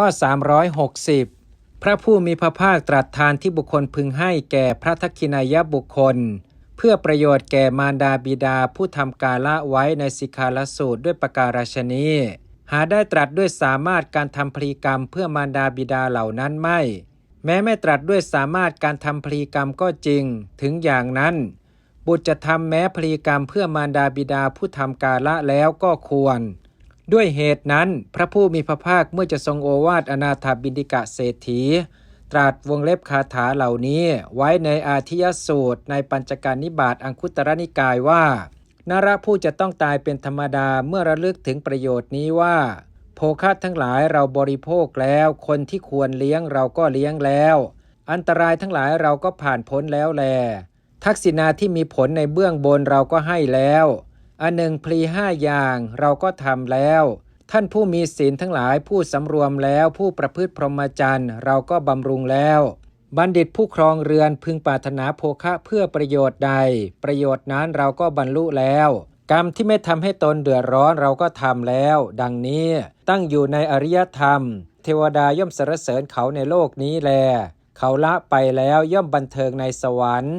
ข้อ 360 พระผู้มีพระภาคตรัสทานที่บุคคลพึงให้แก่พระทักขินายบุคคล เพื่อประโยชน์แก่มารดาบิดาผู้ทำกาละไว้ในสิกขาลสูตรด้วยประการฉนี้หาได้ตรัสด้วยสามารถการทำพลีกรรมเพื่อมารดาบิดาเหล่านั้นไม่ แม้ไม่ตรัสด้วยสามารถการทำพลีกรรมก็จริง ถึงอย่างนั้น บุตรจะทำแม้พลีกรรมเพื่อมารดาบิดาผู้ทำกาละแล้วก็ควร ด้วยเหตุนั้นพระผู้มีพระภาคเมื่อจะทรงโอวาทอนาถบินดิกะเศรษฐี ตรัสวงเล็บคาถาเหล่านี้ไว้ในอาทิยสูตรในปัญจการนิบาตอังคุตรนิกายว่า นรผู้จะต้องตายเป็นธรรมดาเมื่อระลึกถึงประโยชน์นี้ว่า โภคะทั้งหลายเราบริโภคแล้ว คนที่ควรเลี้ยงเราก็เลี้ยงแล้ว อันตรายทั้งหลายเราก็ผ่านพ้นแล้วแล ทักษิณาที่มีผลในเบื้องบนเราก็ให้แล้ว อันหนึ่งพลีห้าอย่างเราก็ทำแล้ว ท่านผู้มีศีลทั้งหลายผู้สำรวมแล้วผู้ประพฤติพรหมจรรย์เราก็บำรุงแล้ว บัณฑิตผู้ครองเรือนพึงปรารถนาโภคะเพื่อประโยชน์ใด ประโยชน์นั้นเราก็บรรลุแล้ว กรรมที่ไม่ทำให้ตนเดือดร้อนเราก็ทำแล้ว ดังนี้ตั้งอยู่ในอริยธรรม เทวดาย่อมสรรเสริญเขาในโลกนี้แล เขาละไปแล้วย่อมบันเทิงในสวรรค์